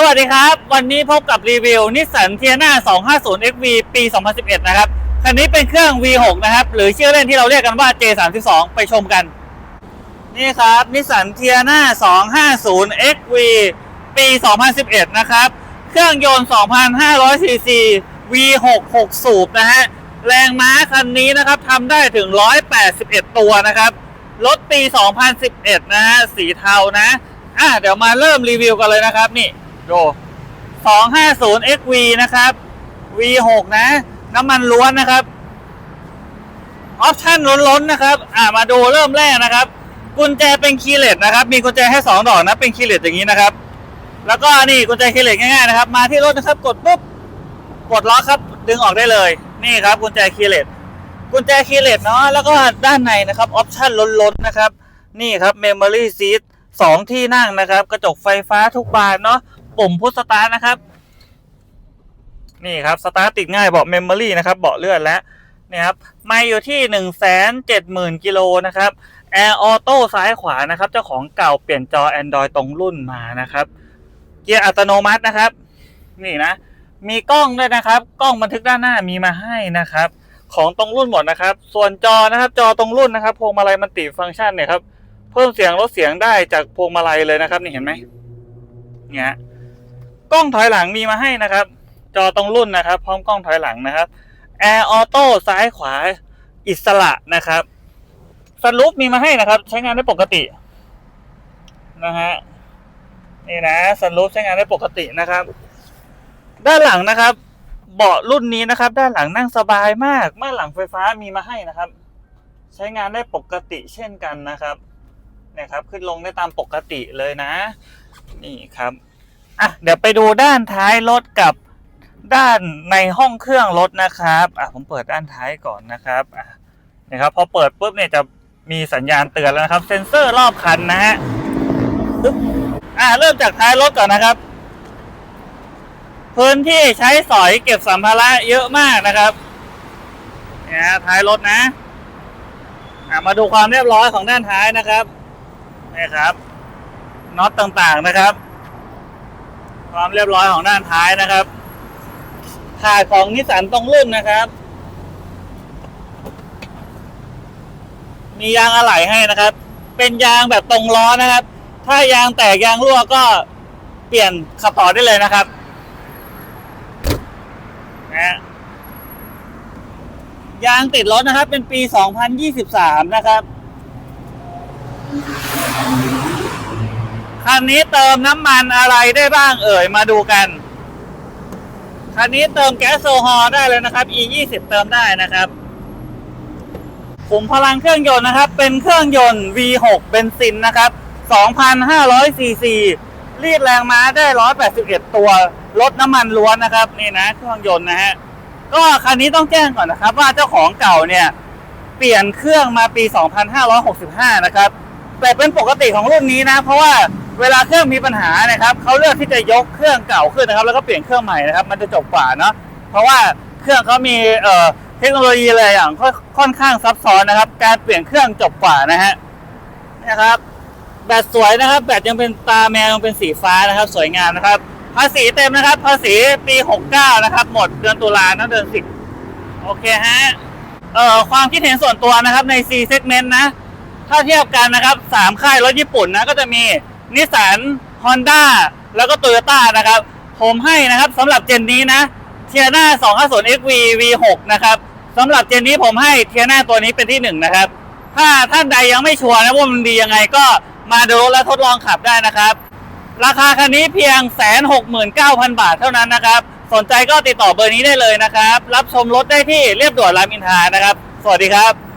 สวัสดีครับ วันนี้พบกับรีวิวนิสสันเทียนา250 XV ปี 2011 นะครับ คันนี้เป็นเครื่อง V6 นะครับ หรือชื่อเล่นที่เราเรียกกันว่า J32 ไปชมกัน นี่ครับนิสสันเทียนา250 XV ปี 2011 นะครับ เครื่องยนต์ 2,500ซีซี V6 6 สูบนะฮะ แรงม้าคันนี้นะครับทำได้ถึง 181 ตัวนะครับ รถปี 2011 นะฮะ สีเทานะ อะเดี๋ยวมาเริ่มรีวิวกันเลยนะครับนี่ โดู250 XV นะครับ V6 นะ น้ำมันล้วนนะครับ ออปชั่นล้นๆนะครับ อะมาดูเริ่มแรกนะครับ กุญแจเป็นคีย์เลสนะครับ มีกุญแจให้สองดอกนะ เป็นคีย์เลสอย่างนี้นะครับ แล้วก็นี่กุญแจคีย์เลสง่ายๆนะครับ มาที่รถนะครับ กดปุ๊บ กดล็อกครับ ดึงออกได้เลย นี่ครับ กุญแจคีย์เลส กุญแจคีย์เลสเนาะ แล้วก็ด้านในนะครับ ออปชั่นล้นๆนะครับ นี่ครับ Memory Seat สองที่นั่งนะครับ กระจกไฟฟ้าทุกบานเนาะ ปุ่มพุชสตาร์นะครับ นี่ครับสตาร์ติดง่ายเบาะ Memory นะครับเบาะเลื่อนแล้วนี่ครับไม่อยู่ที่1นึ่งแสนเจ็ดหมื่นกิโลนะครับแอร์ออโต้ซ้ายขวานะครับ เจ้าของเก่าเปลี่ยนจอ Android ตรงรุ่นมานะครับ เกียร์อัตโนมัตินะครับ นี่นะ มีกล้องด้วยนะครับ กล้องบันทึกด้านหน้ามีมาให้นะครับ ของตรงรุ่นหมดนะครับ ส่วนจอนะครับ จอตรงรุ่นนะครับ พวงมาลัยมันติฟังก์ชันเนี่ยครับ เพิ่มเสียงลดเสียงได้จากพวงมาลัยเลยนะครับ นี่เห็นไหมเนี่ย กล้องถอยหลังมีมาให้นะครับ จอตรงรุ่นนะครับ พร้อมกล้องถอยหลังนะครับแอร์ออโต้ซ้ายขวาอิสระนะครับสลูปมีมาให้นะครับ ใช้งานได้ปกตินะฮะนี่นะสลูปใช้งานได้ปกตินะครับ ด้านหลังนะครับ เบาะรุ่นนี้นะครับ ด้านหลังนั่งสบายมากม่านหลังไฟฟ้ามีมาให้นะครับ ใช้งานได้ปกติเช่นกันนะครับเนี่ยครับ ขึ้นลงได้ตามปกติเลยนะ นี่ครับ อะเดี๋ยวไปดูด้านท้ายรถกับด้านในห้องเครื่องรถนะครับอะผมเปิดด้านท้ายก่อนนะครับอะนี่ครับพอเปิดปุ๊บเนี่ยจะมีสัญญาณเตือนแล้วนะครับ เซ็นเซอร์รอบคันนะฮะอะเริ่มจากท้ายรถก่อนนะครับ พื้นที่ใช้สอยเก็บสัมภาระเยอะมากนะครับเนี่ยท้ายรถนะอะมาดูความเรียบร้อยของด้านท้ายนะครับนี่ครับน็อตต่างๆนะครับ ความเรียบร้อยของด้านท้ายนะครับขาดของนิสสันตรงรุ่นนะครับ มียางอะไหล่ให้นะครับ เป็นยางแบบตรงล้อนะครับ ถ้ายางแตกยางรั่วก็เปลี่ยนขับต่อได้เลยนะครับนะฮะยางติดรถนะครับ เป็นปี 2023 นะครับ คันนี้เติมน้ำมันอะไรได้บ้างเอ่ยมาดูกัน คันนี้เติมแก๊สโซฮอล์ได้เลยนะครับ E 2 0เติมได้นะครับขุมพลังเครื่องยนต์นะครับ เป็นเครื่องยนต์ V6 เบนซินนะครับ2,500ซีซีรีดแรงม้าได้ 181 ตัวรถน้ำมันล้วนนะครับ นี่นะ เครื่องยนต์นะฮะ ก็คันนี้ต้องแจ้งก่อนนะครับ ว่าเจ้าของเก่าเนี่ย เปลี่ยนเครื่องมาปี 2565 นะครับ แต่เป็นปกติของรุ่นนี้นะ เพราะว่า เวลาเครื่องมีปัญหานะครับเขาเลือกที่จะยกเครื่องเก่าขึ้นนะครับ แล้วก็เปลี่ยนเครื่องใหม่นะครับ มันจะจบกว่าเนาะเพราะว่าเครื่องเขามีเอ่อเทคโนโลยีอะไรอย่างค่อนค่อนข้างซับซ้อนนะครับ การเปลี่ยนเครื่องจบกว่านะฮะนะครับ แบตสวยนะครับ แบตยังเป็นตาแมวยังเป็นสีฟ้านะครับ สวยงามนะครับ ภาษีเต็มนะครับ ภาษีปี 69 นะครับ หมดเดือนตุลานะเดือน10โอเคฮะเอ่อความคิดเห็นส่วนตัวนะครับใน C segment นะ ถ้าเทียบกันนะครับ3ค่ายรถญี่ปุ่นนะก็จะมี นิสสัน Honda แล้วก็ Toyota นะครับ ผมให้นะครับสำหรับเจนนี้นะเทียนา250 XV V6 นะครับสำหรับเจนนี้ผมให้เทียนาตัวนี้เป็นที่หนึ่งนะครับ ถ้าท่านใดยังไม่ชัวร์นะว่ามันดียังไงก็มาดูและทดลองขับได้นะครับ ราคาคันนี้เพียงแสนหกหมื่นเก้าพันบาทเท่านั้นนะครับ สนใจก็ติดต่อเบอร์นี้ได้เลยนะครับ รับชมรถได้ที่เรียบด่วนรามอินทรานะครับ สวัสดีครับ